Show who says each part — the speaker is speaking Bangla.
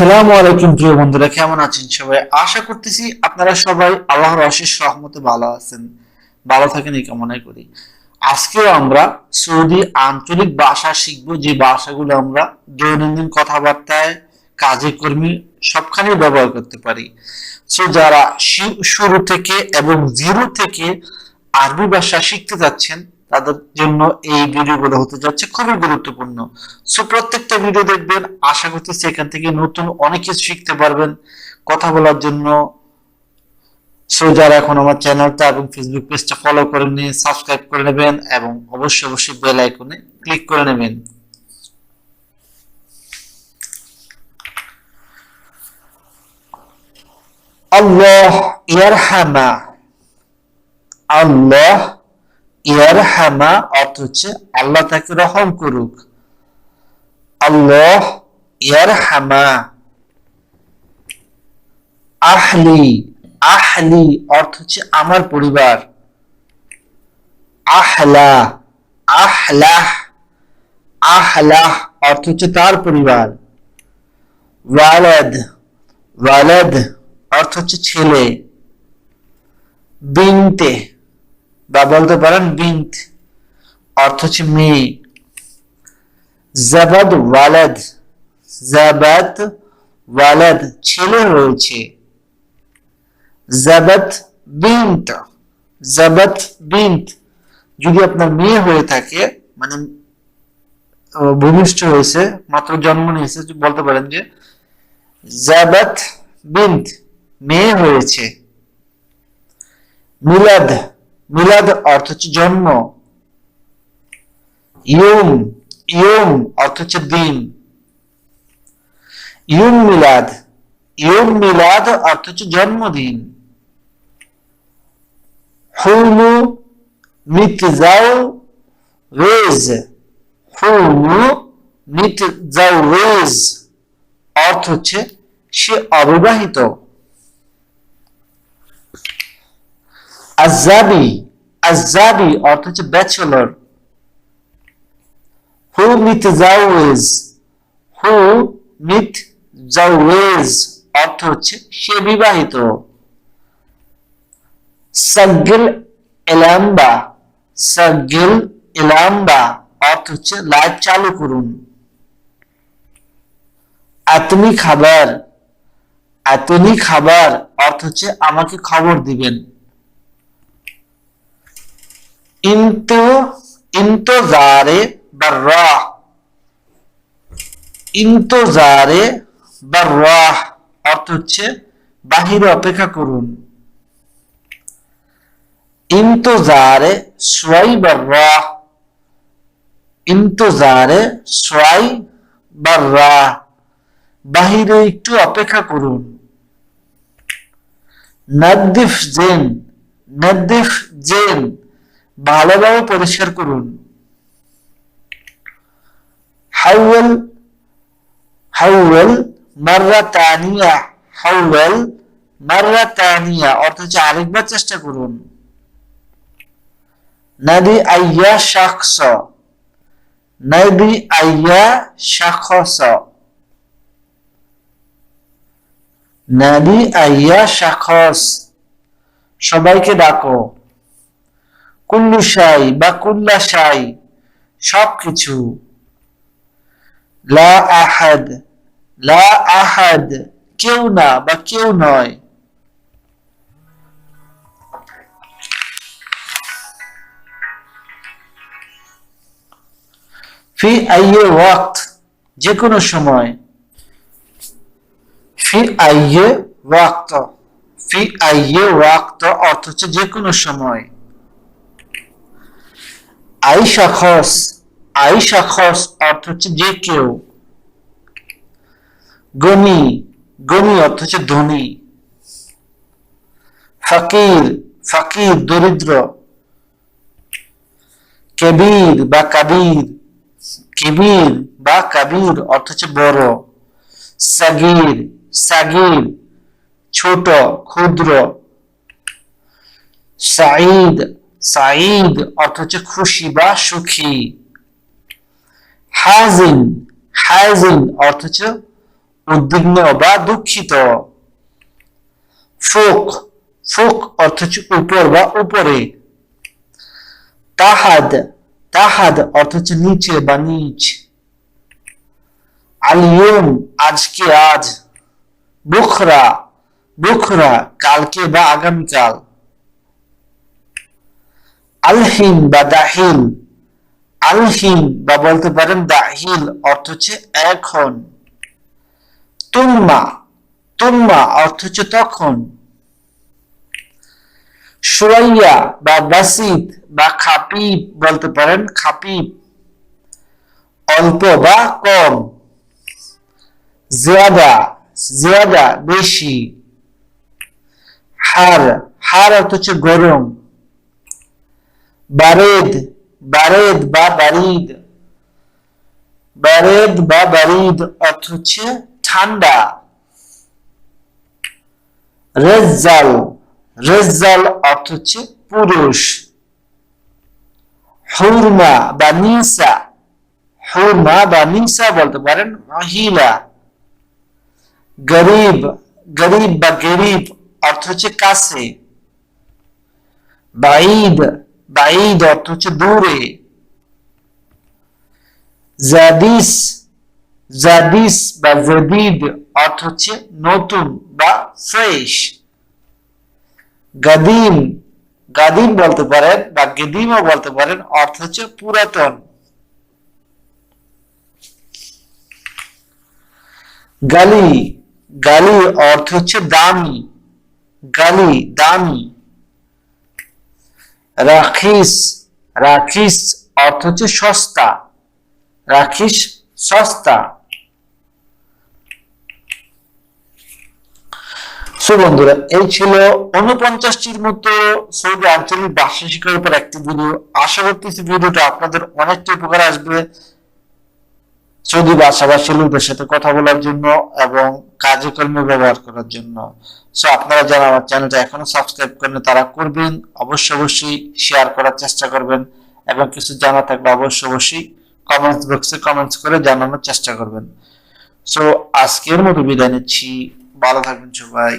Speaker 1: আসসালামু আলাইকুম, প্রিয় বন্ধুরা, কেমন আছেন সবাই? আশা করতেছি আপনারা সবাই আল্লাহর অশেষ রহমতে ভালো আছেন। ভালো থাকেন, এই কামনাই করি। আজকেও আমরা সৌদি আঞ্চলিক ভাষা শিখব, যে ভাষাগুলো আমরা দৈনন্দিন কথাবার্তায়, কাজে কর্মী সবখানে ব্যবহার করতে পারি। সো যারা শুরু থেকে এবং জিরো থেকে আরবি ভাষা শিখতে যাচ্ছেন তাদের জন্য এই ভিডিওগুলো হতে যাচ্ছে খুবই গুরুত্বপূর্ণ। সো প্রত্যেকটা ভিডিও দেখবেন, আশা করতেছি এখান থেকে নতুন অনেক কিছু শিখতে পারবেন কথা বলার জন্য। সো যারা এখন আমার চ্যানেলটা এবং ফেসবুক পেজটা ফলো করে নিয়ে সাবস্ক্রাইব করে নেবেন এবং অবশ্যই অবশ্যই বেল আইকনে ক্লিক করে নেবেন। আল্লাহ ইয়ারহামা। আল্লাহ ইয়ারহামা অর্থ হচ্ছে আল্লাহ তাকে রহম করুক। আল্লাহ ইয়ারহামা আহলি আহলি অর্থ হচ্ছে আমার পরিবার। আহলা, আহলাহ আহলাহ অর্থ হচ্ছে তার পরিবার। ওয়ালাদ ওয়ালাদ অর্থ হচ্ছে ছেলে। বিনতে বা বলতে পারেন বিন্ত অর্থ হচ্ছে মেয়ে। জাবাদ ওয়ালাদ জাবাদ ওয়ালাদ ছেলে রয়েছে। জাবাত বিন্ত জাবাত বিন্ত যদি আপনার মেয়ে হয়ে থাকে মানে ভূমিষ্ঠ হয়েছে, মাত্র জন্ম নিয়েছে বলতে পারেন যে জাবাত বিন্ত মেয়ে হয়েছে। মিলাদ মিলাদ অর্থ হচ্ছে জন্ম ইয়ুম ইয়ুম অর্থ হচ্ছে দিন ইয়ুম মিলাদ ইয়ুম মিলাদ অর্থ হচ্ছে জন্মদিন হুমু মিতজাও রেজ হুমু মিতজাও রেজ অর্থ হচ্ছে সে অবিবাহিত আজাবি আজাবি অর্থ হচ্ছে ব্যাচেলর হু মিত জাউজ হু মিত জাউজ অর্থ হচ্ছে সে বিবাহিত। এলাম্বা এলাম্বা অর্থ হচ্ছে লাইট চালু করুন। আতনি খাবার আতনি খাবার অর্থ হচ্ছে আমাকে খবর দিবেন। ইন্তু ইন্তজারে বাররাহ ইন্তজারে বাররাহ অর্থ হচ্ছে বাহিরে অপেক্ষা করুন। ইন্তজারে সোয়াই বাররাহ ইন্তজারে সোয়াই বাররাহ বাহিরে একটু অপেক্ষা করুন। নদ্দিফ জেন নদ্দিফ জেন ভালোভাবে পরিষ্কার করুন। হাউল হাউল মাররা তানিয়া হাউল মাররা তানিয়া অর্থ হচ্ছে আরেকবার চেষ্টা করুন। নাদি আইয়া শাখস নাদি আইয়া শাখস। নাদি আইয়া শাখস। সবাইকে ডাকো। কুল্লু শাই বা কুল্লা শাই, সবকিছু। লা আহাদ লা আহাদ, কেউ না বা কেউ নয়। ফি আইয়ে ওয়াক্ত যে কোনো সময়। ফি আইয়ে ওয়াক্ত, ফি আইয়ে ওয়াক্ত অর্থ হচ্ছে যে কোনো সময়। আই শাখস আই শাখস অর্থ হচ্ছে যে কেউ। গনি গনি অর্থ হচ্ছে ধনী। ফকির ফকির দরিদ্র। কেবির বা কাবির, কেবির বা কাবির অর্থ হচ্ছে বড়। সাগির সাগির, ছোট, ক্ষুদ্র। সাঈদ সাঈদ, অর্থ হচ্ছে খুশি বা সুখী। হাজিন হাজিন, অর্থ হচ্ছে উদ্বিগ্ন বা দুঃখিত। ফোক ফোক, অর্থ হচ্ছে উপর বা উপরে। তাহাদ তাহাদ, অর্থ হচ্ছে নিচে বা নিচ। আলিয়ম আজকে আজ। বুখরা বুখরা, কালকে বা আগামীকাল। আলহিন বা দাহিল আলহিন বা বলতে পারেন দাহিল অর্থ হচ্ছে এখন। তুম্মা। তুম্মা অর্থ হচ্ছে তখন। সুরাইয়া বা বাসিত বা খাপিব বলতে পারেন খাপিব। অল্প বা কম। জিয়াদা। জিয়াদা বেশি। হার। হার অর্থ হচ্ছে গরম। বারেদ বারেদ বা বারিদ। বারেদ বা বারিদ অর্থ হচ্ছে ঠান্ডা। রেজাল রেজাল অর্থ হচ্ছে পুরুষ। হুরমা বা নিসা, হুরমা বা নিসা বলতে পারেন মহিলা। গরিব গরিব বা গরিব অর্থ হচ্ছে কাছে। বাইদ বাইদ অর্থ হচ্ছে দূরে। জাদিস জাদিস বা জদিদ অর্থ হচ্ছে নতুন বা ফ্রেশ। গাদিম গাদিম বলতে পারেন বা গেদিমও বলতে পারেন অর্থ হচ্ছে পুরাতন। গালি গালি অর্থ হচ্ছে দামি। গালি, দামি। রাখিস রাখিস অর্থ হচ্ছে সস্তা। রাখিস সস্তা। সো বন্ধুরা, এই ছিল উনপঞ্চাশটির মতো সৌদি আঞ্চলিক ভাষা শিক্ষার উপর একটি ভিডিও আশা করতেছি ভিডিওটা আপনাদের অনেকটা উপকার আসবে সৌদি ভাষাভাষী লোকদের সাথে কথা বলার জন্য এবং কাজে কর্মে ব্যবহার করার জন্য। সো আপনারা যারা আমার চ্যানেলটা এখনও সাবস্ক্রাইব করেন তারা করবেন। অবশ্যই অবশ্যই শেয়ার করার চেষ্টা করবেন। এবং কিছু জানা থাকলে অবশ্যই অবশ্যই কমেন্টস বক্সে কমেন্টস করে জানানোর চেষ্টা করবেন। সো আজকের মতো বিদায় নিচ্ছি। ভালো থাকবেন সবাই।